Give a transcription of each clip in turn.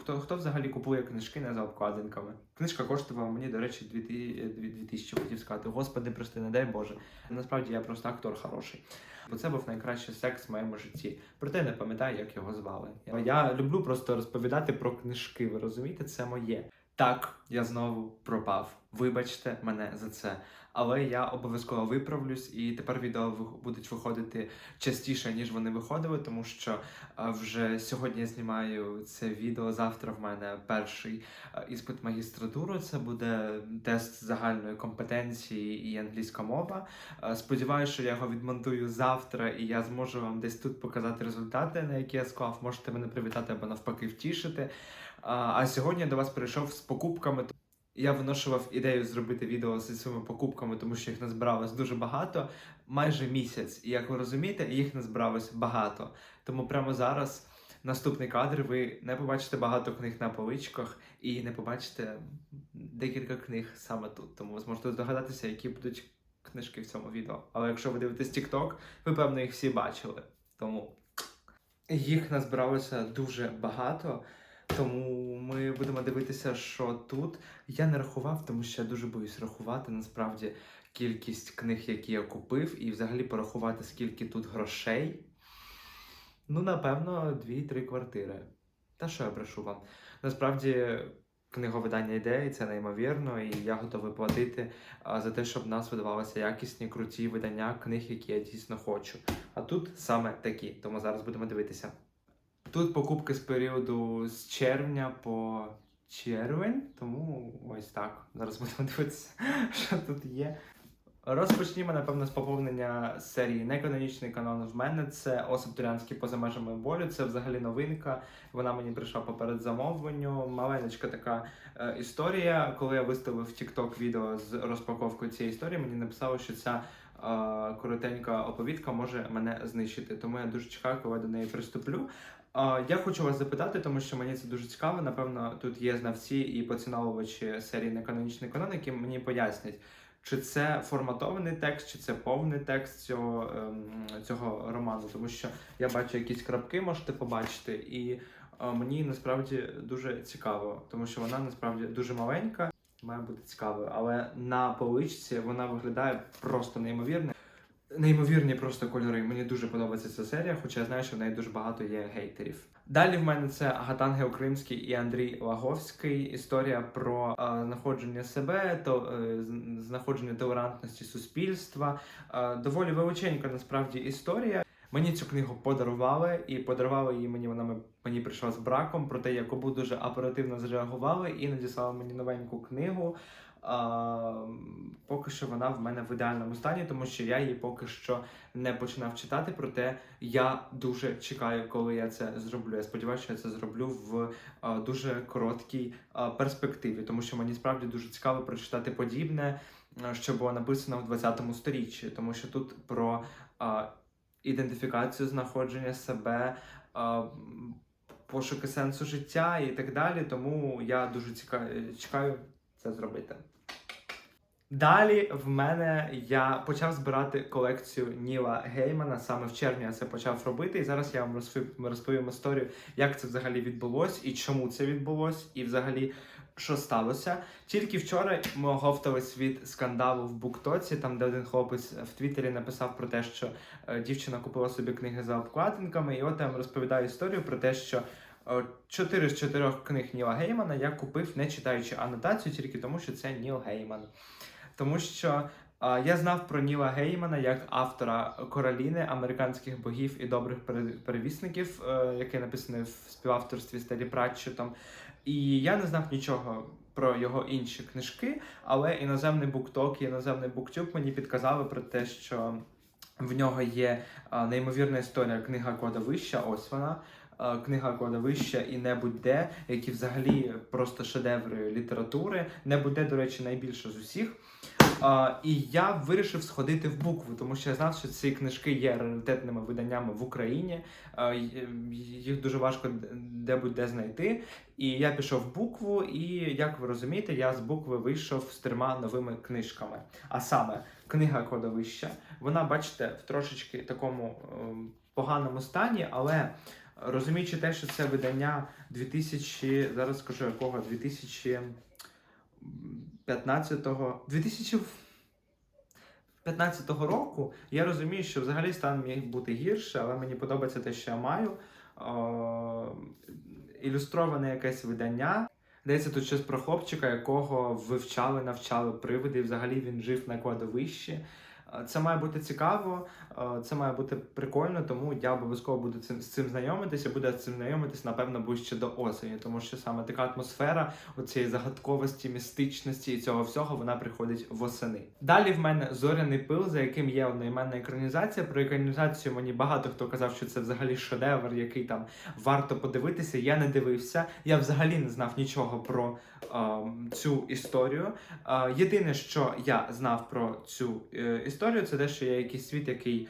Хто, хто взагалі купує книжки не за обкладинками? Книжка коштувала мені, до речі, 2000, хотів сказати. Господи, прости, не дай Боже. Насправді я просто актор хороший. Бо це був найкращий секс в моєму житті. Проте не пам'ятаю, як його звали. Я люблю просто розповідати про книжки. Ви розумієте, це моє. Так, я знову пропав. Вибачте мене за це. Але я обов'язково виправлюсь, і тепер відео будуть виходити частіше, ніж вони виходили, тому що вже сьогодні я знімаю це відео. Завтра в мене перший а, іспит магістратури. Це буде тест загальної компетенції і англійська мова. Сподіваюся, що я його відмонтую завтра, і я зможу вам десь тут показати результати, на які я склав. Можете мене привітати або навпаки втішити. А сьогодні я до вас прийшов з покупками. Я виношував ідею зробити відео зі своїми покупками, тому що їх назбиралось дуже багато, майже місяць. І як ви розумієте, їх назбиралось багато. Тому прямо зараз наступний кадр ви не побачите багато книг на поличках і не побачите декілька книг саме тут. Тому ви зможете здогадатися, які будуть книжки в цьому відео. Але якщо ви дивитесь TikTok, ви певно їх всі бачили. Тому їх назбиралося дуже багато. Тому ми будемо дивитися, що тут. Я не рахував, тому що я дуже боюсь рахувати насправді кількість книг, які я купив, і взагалі порахувати, скільки тут грошей. Ну, напевно, 2-3 квартири. Та що я брешу вам? Насправді, книговидання йде, і це неймовірно, і я готовий платити за те, щоб в нас видавалися якісні, круті видання книг, які я дійсно хочу. А тут саме такі, тому зараз будемо дивитися. Тут покупки з періоду з червня по червень, тому ось так. Зараз будемо дивитися, що тут є. Розпочнімо, напевно, з поповнення серії Неканонічний канон в мене. Це Осип Турянський поза межами болю. Це взагалі новинка. Вона мені прийшла поперед замовленню. Маленечка така е, історія. Коли я виставив в TikTok відео з розпаковкою цієї історії, мені написало, що ця е, коротенька оповідка може мене знищити. Тому я дуже чекаю, коли до неї приступлю. Я хочу вас запитати, тому що мені це дуже цікаво. Напевно, тут є знавці і поціновувачі серії Неканонічний канон, які мені пояснять, чи це форматований текст, чи це повний текст цього, ем, цього роману. Тому що я бачу якісь крапки, можете побачити, і е, мені насправді дуже цікаво, тому що вона насправді дуже маленька. Має бути цікавою, але на поличці вона виглядає просто неймовірно. Неймовірні просто кольори. Мені дуже подобається ця серія, хоча я знаю, що в неї дуже багато є гейтерів. Далі в мене це Агатан Геокримський і Андрій Лаговський. Історія про е, знаходження себе, то е, знаходження толерантності суспільства. Е, доволі величенька насправді історія. Мені цю книгу подарували, і подарували її мені. Вона мені прийшла з браком. Проте Якобу дуже оперативно зреагували і надіслали мені новеньку книгу. А, поки що вона в мене в ідеальному стані, тому що я її поки що не починав читати. Проте я дуже чекаю, коли я це зроблю. Я сподіваюся, що я це зроблю в а, дуже короткій а, перспективі, тому що мені справді дуже цікаво прочитати подібне, що було написано в 20 сторіччі, тому що тут про а, ідентифікацію, знаходження себе. А, Пошуки сенсу життя і так далі, тому я дуже ціка- чекаю це зробити. Далі в мене я почав збирати колекцію Ніла Геймана. Саме в червні я це почав робити. І зараз я вам розповім, розповім історію, як це взагалі відбулось і чому це відбулось, і взагалі що сталося. Тільки вчора ми оговтались від скандалу в Буктоці, там де один хлопець в Твіттері написав про те, що е, дівчина купила собі книги за обкладинками. І от я вам розповідаю історію про те, що Чотири з чотирьох книг Ніла Геймана я купив, не читаючи анотацію, тільки тому, що це Ніл Гейман. Тому що е, я знав про Ніла Геймана як автора Короліни, американських богів і добрих пере- перевісників, е, яке написане в співавторстві з Телі Пратчетом. І я не знав нічого про його інші книжки, але іноземний букток і іноземний буктюб мені підказали про те, що в нього є е, неймовірна історія книга Кладовища. Ось вона. Е, Книга Кладовища і не будь-де, які взагалі просто шедеври літератури. Не будь-де, до речі, найбільше з усіх. А, і я вирішив сходити в букву, тому що я знав, що ці книжки є раритетними виданнями в Україні. А, їх дуже важко де-будь-де знайти. І я пішов в букву, і як ви розумієте, я з букви вийшов з трьома новими книжками. А саме книга кладовища. Вона, бачите, в трошечки такому ем, поганому стані, але Розуміючи те, що це видання 2000, зараз скажу якого, 2015-го, 2015 року, я розумію, що взагалі стан міг бути гірше, але мені подобається те, що я маю. О, ілюстроване якесь видання. Йдеться тут щось про хлопчика, якого вивчали, навчали привиди, взагалі він жив на кладовищі. Це має бути цікаво, е, це має бути прикольно, тому я обов'язково буду цим, з цим знайомитися, буду з цим знайомитись, напевно, ближче до осені, тому що саме така атмосфера оцієї загадковості, містичності і цього всього вона приходить восени. Далі в мене зоряний пил, за яким є одноіменна екранізація. Про екранізацію мені багато хто казав, що це взагалі шедевр, який там варто подивитися. Я не дивився. Я взагалі не знав нічого про цю історію. Єдине, що я знав про цю е, історію, це те, що є якийсь світ, який.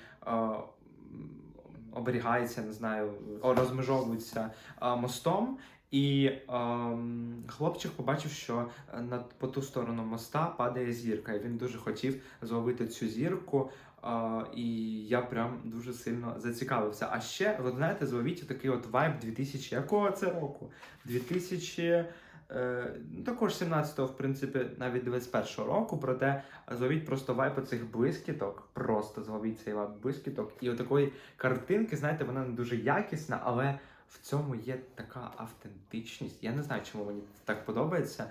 Оберігається, не знаю, розмежовується мостом, і ем, хлопчик побачив, що над по ту сторону моста падає зірка, і він дуже хотів зловити цю зірку. е, і я прям дуже сильно зацікавився. А ще, ви знаєте, зловіть такий от вайб 2000, якого це року? 2000, е, ну, також 17-го, в принципі, навіть 21-го року, проте зловіть просто вайп цих блискіток, просто зловіть цей вайп блискіток. І отакої картинки, знаєте, вона не дуже якісна, але в цьому є така автентичність. Я не знаю, чому мені так подобається.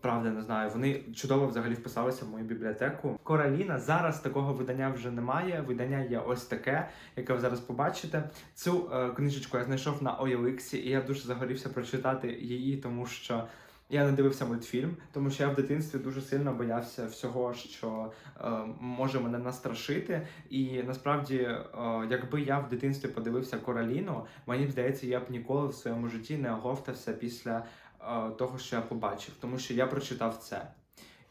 Правда, не знаю. Вони чудово взагалі вписалися в мою бібліотеку. Кораліна зараз такого видання вже немає. Видання є ось таке, яке ви зараз побачите. Цю е, книжечку я знайшов на OLX, і я дуже загорівся прочитати її, тому що. Я не дивився мультфільм, тому що я в дитинстві дуже сильно боявся всього, що е, може мене настрашити. І насправді, е, якби я в дитинстві подивився Кораліну, мені здається, я б ніколи в своєму житті не оговтався після е, того, що я побачив, тому що я прочитав це.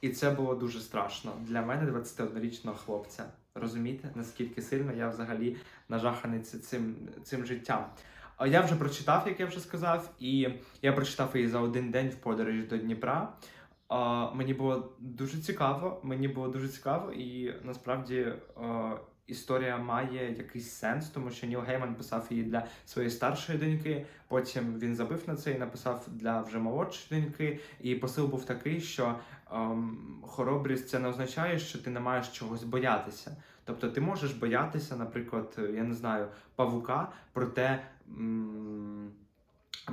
І це було дуже страшно для мене, 21-річного хлопця. Розумієте, наскільки сильно я взагалі нажаханий цим, цим життям. А Я вже прочитав, як я вже сказав, і я прочитав її за один день в подорожі до Дніпра. Мені було дуже цікаво. Мені було дуже цікаво, і насправді історія має якийсь сенс, тому що Ніл Гейман писав її для своєї старшої доньки. Потім він забив на це і написав для вже молодшої доньки. І посил був такий, що ем, хоробрість це не означає, що ти не маєш чогось боятися. Тобто ти можеш боятися, наприклад, я не знаю, павука, проте.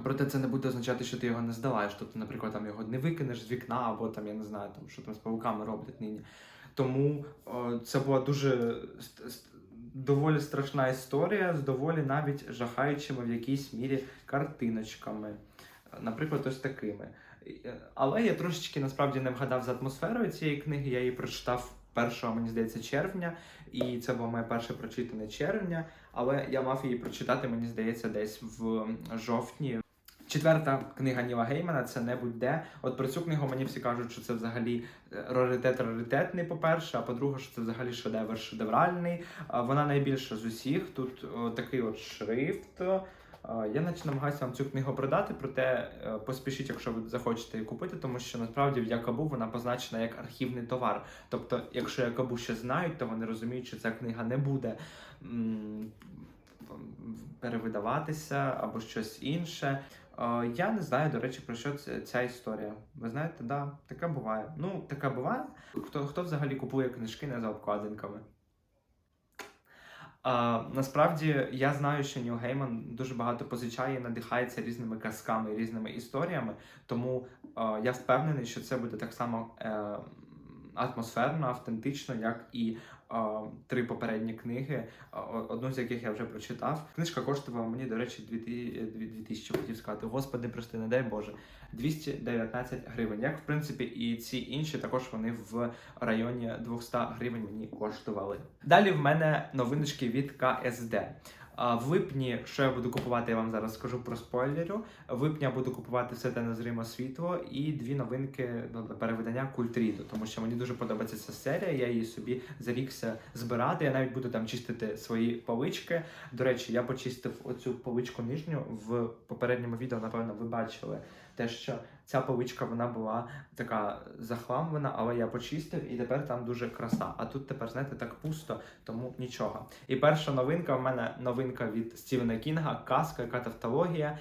Проте це не буде означати, що ти його не здолаєш. Тобто, наприклад, там його не викинеш з вікна, або там, я не знаю, там, що там з павуками роблять нині. Тому о, це була дуже доволі страшна історія з доволі навіть жахаючими в якійсь мірі картиночками. Наприклад, ось такими. Е, Але я трошечки насправді не вгадав з атмосферою цієї книги. Я її прочитав 1, мені здається, червня, і це було моє перше прочитане червня. Але я мав її прочитати, мені здається, десь в жовтні. Четверта книга Ніла Геймана це не будь-де. От про цю книгу мені всі кажуть, що це взагалі е, раритет раритетний, по-перше, а по-друге, що це взагалі шедевр шедевральний. Вона найбільша з усіх. Тут о, такий от шрифт. Я наче намагаюся вам цю книгу продати, проте е, поспішіть, якщо ви захочете її купити, тому що насправді в Якабу вона позначена як архівний товар. Тобто, якщо Якабу ще знають, то вони розуміють, що ця книга не буде перевидаватися або щось інше. Е, Я не знаю, до речі, про що ця історія. Ви знаєте, да, таке буває. Ну, таке буває. Хто, хто взагалі купує книжки не за обкладинками? А, насправді я знаю, що Нью Гейман дуже багато позичає надихається різними казками і різними історіями. Тому а, я впевнений, що це буде так само е, атмосферно, автентично, як і а, три попередні книги, одну з яких я вже прочитав. Книжка коштувала мені, до речі, 2000, хотів сказати. Господи, прости, не дай Боже. 219 гривень. Як в принципі і ці інші також вони в районі 200 гривень мені коштували. Далі в мене новиночки від КСД. В липні, що я буду купувати, я вам зараз скажу про спойлерю. В липні я буду купувати все те незримо світло і дві новинки ну, перевидання Культріду, тому що мені дуже подобається ця серія. Я її собі зарікся збирати. Я навіть буду там чистити свої полички. До речі, я почистив оцю поличку нижню в попередньому відео. Напевно, ви бачили те, що ця поличка вона була така захламлена, але я почистив, і тепер там дуже краса. А тут тепер, знаєте, так пусто, тому нічого. І перша новинка в мене новинка від Стівена Кінга, казка, яка тавтологія.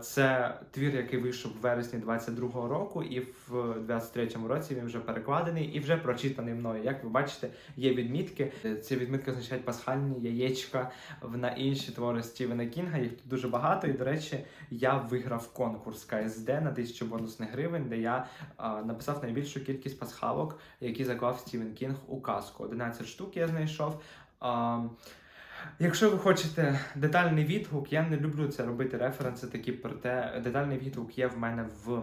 Це твір, який вийшов в вересні 22-го року, і в 23-му році він вже перекладений і вже прочитаний мною. Як ви бачите, є відмітки. Ці відмітки означають пасхальні яєчка на інші твори Стівена Кінга. Їх тут дуже багато. І до речі, я виграв конкурс КСД на 1000 бонусних гривень, де я а, написав найбільшу кількість пасхалок, які заклав Стівен Кінг у казку. 11 штук я знайшов. А, Якщо ви хочете детальний відгук, я не люблю це робити референси такі, проте детальний відгук є в мене в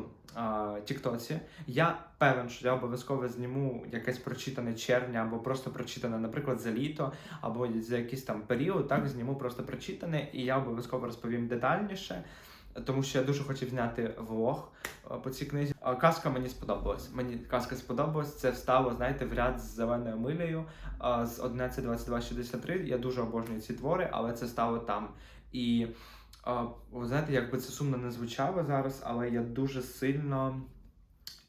Тіктоці. Я певен, що я обов'язково зніму якесь прочитане червня або просто прочитане, наприклад, за літо, або за якийсь там період. Так зніму просто прочитане, і я обов'язково розповім детальніше. Тому що я дуже хотів зняти влог по цій книзі. Казка мені сподобалась. Мені казка сподобалась. Це встало, знаєте, в ряд з зеленою милею а, з 11.22.63. Я дуже обожнюю ці твори, але це стало там. І ви знаєте, якби це сумно не звучало зараз, але я дуже сильно,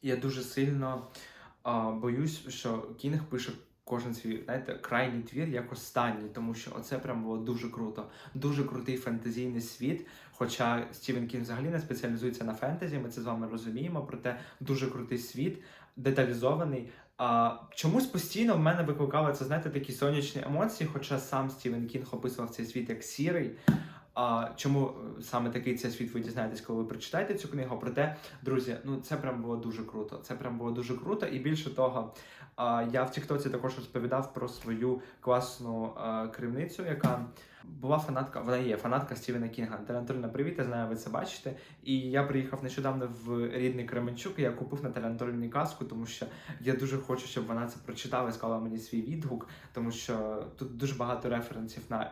я дуже сильно боюсь, що Кінг пише кожен свій, знаєте, крайній твір як останній, тому що оце прям було дуже круто. Дуже крутий фентезійний світ. Хоча Стівен Кінг взагалі не спеціалізується на фентезі, ми це з вами розуміємо, проте дуже крутий світ, деталізований. А, чомусь постійно в мене викликали це, знаєте, такі сонячні емоції, хоча сам Стівен Кінг описував цей світ як сірий. А, чому е, саме такий цей світ ви дізнаєтесь, коли ви прочитаєте цю книгу? Проте, друзі, ну це прям було дуже круто. Це прям було дуже круто. І більше того, я в Тіктоці також розповідав про свою класну а, керівницю, яка була фанатка, вона є фанатка Стівена Кінга. Наталя Анатольовна, привіт, я знаю, ви це бачите. І я приїхав нещодавно в рідний Кременчук, і я купив Наталя Анатольовні казку, тому що я дуже хочу, щоб вона це прочитала і сказала мені свій відгук, тому що тут дуже багато референсів на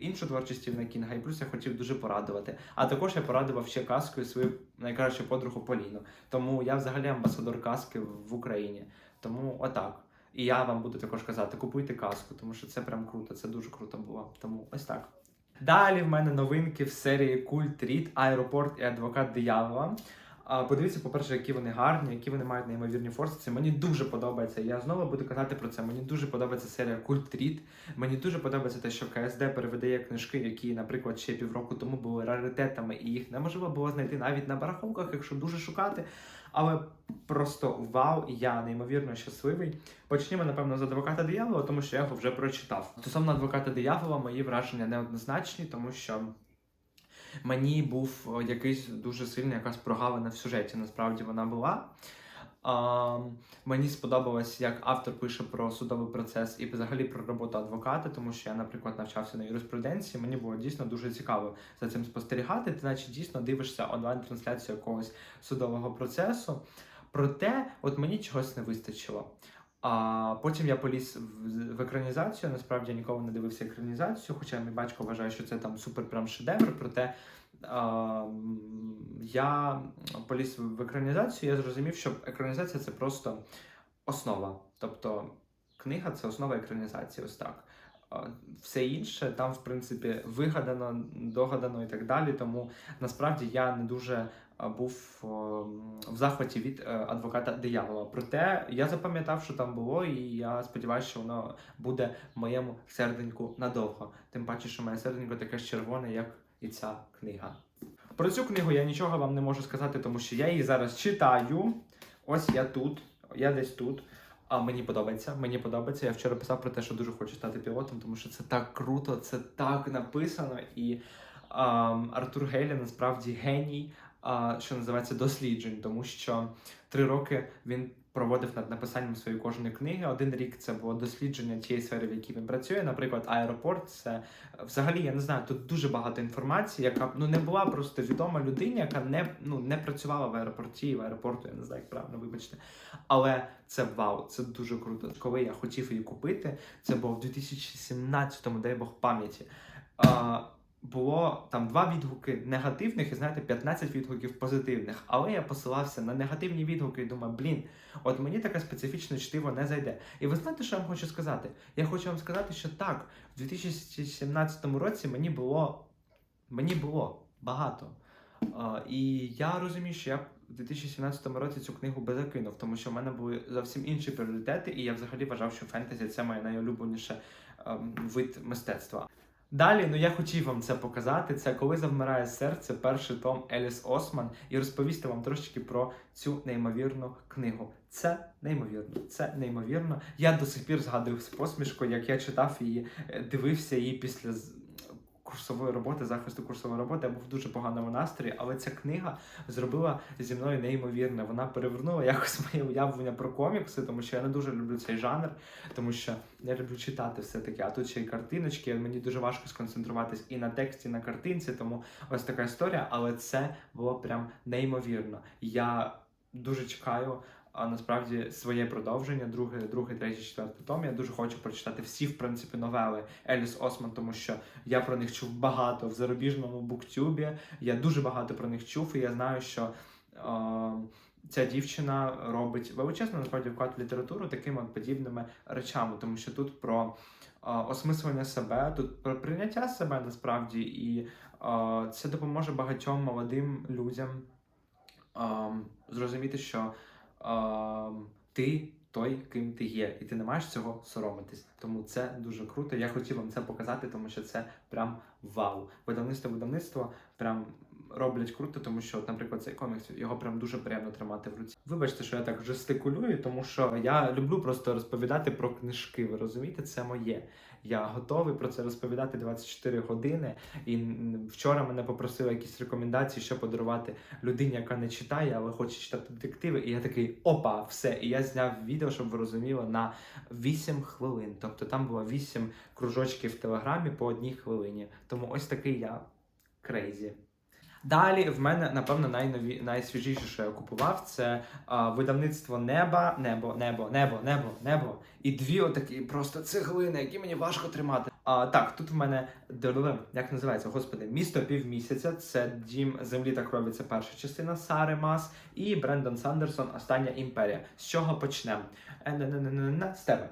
іншу творчість Стівена Кінга, і плюс я хотів дуже порадувати. А також я порадував ще казкою свою найкращу подругу Поліну. Тому я взагалі амбасадор казки в Україні. Тому отак. І я вам буду також казати: купуйте казку, тому що це прям круто, це дуже круто було. Тому ось так. Далі в мене новинки в серії Культ Рід, Аеропорт і Адвокат Диявола. Подивіться, по-перше, які вони гарні, які вони мають неймовірні форсиці. Мені дуже подобається. Я знову буду казати про це. Мені дуже подобається серія Культ Рід. Мені дуже подобається те, що КСД перевидає книжки, які, наприклад, ще півроку тому були раритетами, і їх неможливо було знайти навіть на барахолках, якщо дуже шукати. Але просто вау, я неймовірно щасливий. Почнімо, напевно, з адвоката диявола, тому що я його вже прочитав. Стосовно адвоката диявола, мої враження неоднозначні, тому що мені був якийсь дуже сильний якась прогалина в сюжеті. Насправді вона була. А, мені сподобалось, як автор пише про судовий процес і взагалі про роботу адвоката, тому що я, наприклад, навчався на юриспруденції. Мені було дійсно дуже цікаво за цим спостерігати. Ти наче дійсно дивишся онлайн-трансляцію якогось судового процесу. Проте, от мені чогось не вистачило. А потім я поліз в, екранізацію. Насправді я ніколи не дивився екранізацію, хоча мій батько вважає, що це там супер прям шедевр. Проте я поліз в екранізацію, я зрозумів, що екранізація це просто основа. Тобто книга це основа екранізації, ось так. Все інше там, в принципі, вигадано, догадано і так далі. Тому насправді я не дуже був в захваті від е, адвоката диявола. Проте я запам'ятав, що там було, і я сподіваюся, що воно буде в моєму серденьку надовго. Тим паче, що моє серденько таке ж червоне, як і ця книга. Про цю книгу я нічого вам не можу сказати, тому що я її зараз читаю. Ось я тут, я десь тут. А мені подобається. Мені подобається. Я вчора писав про те, що дуже хочу стати пілотом, тому що це так круто, це так написано. І ам, Артур Гейлі насправді геній, а, що називається досліджень, тому що три роки він проводив над написанням своєї кожної книги. Один рік це було дослідження тієї сфери, в якій він працює. Наприклад, аеропорт. Це взагалі я не знаю. Тут дуже багато інформації, яка ну не була просто відома людині, яка не ну не працювала в аеропорті, в аеропорту. Я не знаю, як правильно вибачте. Але це вау, це дуже круто. Коли я хотів її купити, це було в 2017-му, дай Бог пам'яті. Було там два відгуки негативних і знаєте, 15 відгуків позитивних. Але я посилався на негативні відгуки і думаю, блін, от мені таке специфічне чтиво не зайде. І ви знаєте, що я вам хочу сказати? Я хочу вам сказати, що так, в 2017 році мені було мені було багато. А, і я розумію, що я в 2017 році цю книгу би закинув, тому що в мене були зовсім інші пріоритети, і я взагалі вважав, що фентезі це моє найулюбленіше ем, вид мистецтва. Далі, ну я хотів вам це показати. Це коли завмирає серце, перший том Еліс Осман, і розповісти вам трошечки про цю неймовірну книгу. Це неймовірно, це неймовірно. Я до сих пір згадую з посмішкою, як я читав її, е, дивився її після курсової роботи, захисту курсової роботи. Я був в дуже поганому настрої, але ця книга зробила зі мною неймовірне. Вона перевернула якось моє уявлення про комікси, тому що я не дуже люблю цей жанр, тому що я люблю читати все-таки. А тут ще й картиночки. Мені дуже важко сконцентруватись і на тексті, і на картинці. Тому ось така історія. Але це було прям неймовірно. Я дуже чекаю. А насправді своє продовження, другий, другий, третій, четвертий том. Я дуже хочу прочитати всі, в принципі, новели Еліс Осман, тому що я про них чув багато в зарубіжному буктюбі. Я дуже багато про них чув, і я знаю, що е, ця дівчина робить величезно насправді вклад в літературу такими от подібними речами, тому що тут про е, осмислення себе, тут про прийняття себе насправді, і е, це допоможе багатьом молодим людям е, зрозуміти, що ти. Той, ким ти є, і ти не маєш цього соромитись. Тому це дуже круто. Я хотів вам це показати, тому що це прям вау. Видавництво видавництво прям роблять круто, тому що, от, наприклад, цей комікс його прям дуже приємно тримати в руці. Вибачте, що я так жестикулюю, тому що я люблю просто розповідати про книжки. Ви розумієте, це моє. Я готовий про це розповідати 24 години. І вчора мене попросили якісь рекомендації, що подарувати людині, яка не читає, але хоче читати детективи. І я такий опа, все. І я зняв відео, щоб ви розуміли, на 8 хвилин. Тобто там було 8 кружочків в телеграмі по одній хвилині. Тому ось такий я крейзі. Далі в мене, напевно, найнові, найсвіжіше, що я купував, це а, видавництво неба, небо, небо, небо, небо, небо. І дві отакі просто цеглини, які мені важко тримати. А, так, тут в мене як називається, господи, місто півмісяця. Це дім землі та крові. Це перша частина Сари Мас. І Брендон Сандерсон Остання імперія. З чого почнемо? З тебе.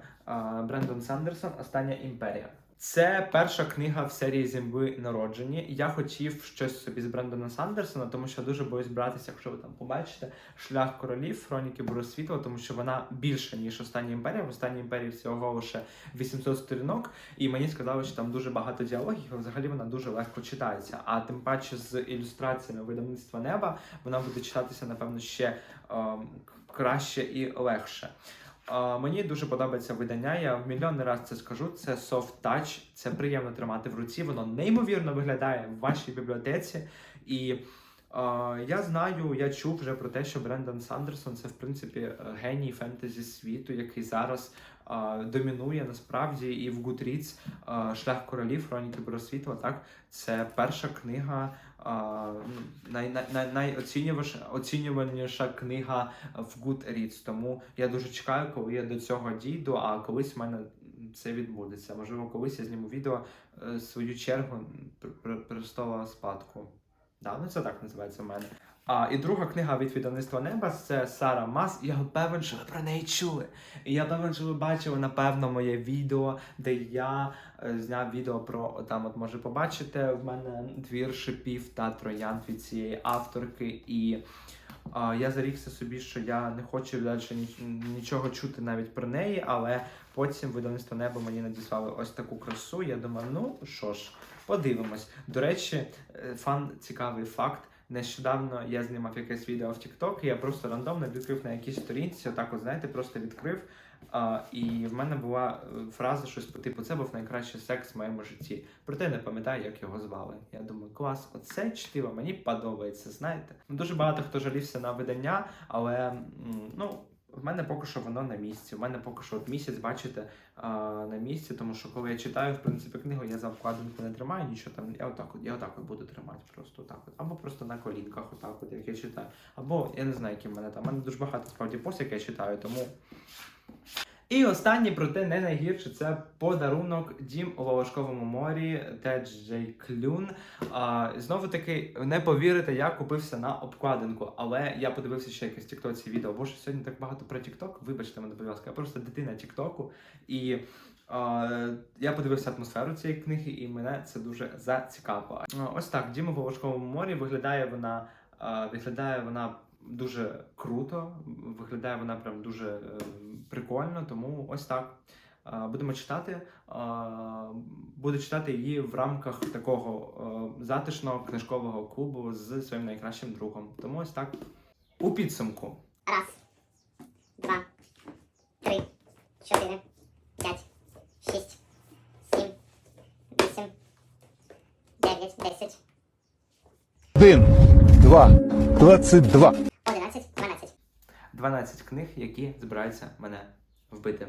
Брендон Сандерсон Остання імперія. Це перша книга в серії Земли народжені. Я хотів щось собі з Брендона Сандерсона, тому що дуже боюсь братися, якщо ви там побачите, шлях королів, хроніки Буросвітла, тому що вона більша, ніж остання імперія. В останній імперії всього лише 800 сторінок, і мені сказали, що там дуже багато діалогів, і взагалі вона дуже легко читається. А тим паче з ілюстраціями видавництва неба вона буде читатися, напевно, ще ем, краще і легше. Мені дуже подобається видання. Я в мільйонний раз це скажу. Це soft touch, це приємно тримати в руці. Воно неймовірно виглядає в вашій бібліотеці. І а, я знаю, я чув вже про те, що Брендан Сандерсон це в принципі е, геній фентезі світу, який зараз домінує насправді і в Goodreads Шлях королів, Хроніки Просвітла. Так, це перша книга. а, Най, най, най, оцінюваніша книга в Goodreads. Тому я дуже чекаю, коли я до цього дійду, а колись в мене це відбудеться. Можливо, колись я зніму відео е, свою чергу пр- пр- престола спадку. Да, ну це так називається в мене. А, і друга книга від видавництва Неба це Сара Мас. Я певен, що ви про неї чули. І я певен, що ви бачили, напевно, моє відео, де я е, зняв відео про там, от може побачите, в мене двір шипів та троянд від цієї авторки. І а, я зарікся собі, що я не хочу далі ні- нічого чути навіть про неї, але потім видавництво небо мені надіслали ось таку красу. Я думаю, ну що ж, подивимось. До речі, е, фан цікавий факт. Нещодавно я знімав якесь відео в TikTok, і я просто рандомно відкрив на якійсь сторінці, отак, от, знаєте, просто відкрив. А, і в мене була е, фраза щось по типу це був найкращий секс в моєму житті. Проте я не пам'ятаю, як його звали. Я думаю, клас, оце чтиво, мені подобається, знаєте. Ну, Дуже багато хто жалівся на видання, але ну. В мене поки що воно на місці. У мене поки що от місяць, бачите, на місці, тому що коли я читаю, в принципі, книгу, я за вкладинку не тримаю нічого там. Я отак, от, я отак от буду тримати, просто отак от. Або просто на колінках, отак, от, як я читаю. Або я не знаю, які в мене там. У мене дуже багато справді пост, як я читаю, тому. І останнє, проте не найгірше, це подарунок Дім у Волошковому морі Тедж Джей Клюн. А, знову таки, не повірите, я купився на обкладинку, але я подивився ще якесь тіктоці відео. Боже, сьогодні так багато про Тікток. Вибачте мене, будь ласка, я просто дитина Тіктоку. І Е, Я подивився атмосферу цієї книги, і мене це дуже зацікавило. Ось так, Діма в Волошковому морі виглядає вона, виглядає вона дуже круто, виглядає вона прям дуже е, прикольно, тому ось так. Будемо читати. Буду читати її в рамках такого е, затишного книжкового клубу з своїм найкращим другом. Тому ось так. У підсумку. Раз, два, три, чотири, п'ять, шість, сім, вісім, дев'ять, десять, 1, 2, 22. одинадцять, дванадцять. 12 книг, які збираються мене вбити.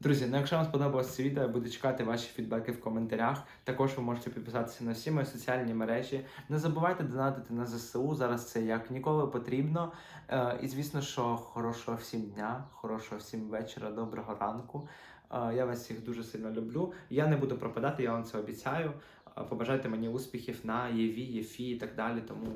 Друзі, ну якщо вам сподобалось це відео, я буду чекати ваші фідбеки в коментарях. Також ви можете підписатися на всі мої соціальні мережі. Не забувайте донатити на ЗСУ. Зараз це як ніколи потрібно. Е, і звісно, що хорошого всім дня, хорошого всім вечора, доброго ранку. Е, я вас всіх дуже сильно люблю. Я не буду пропадати, я вам це обіцяю. Е, Побажайте мені успіхів на ЄВІ, ЄФІ і так далі. Тому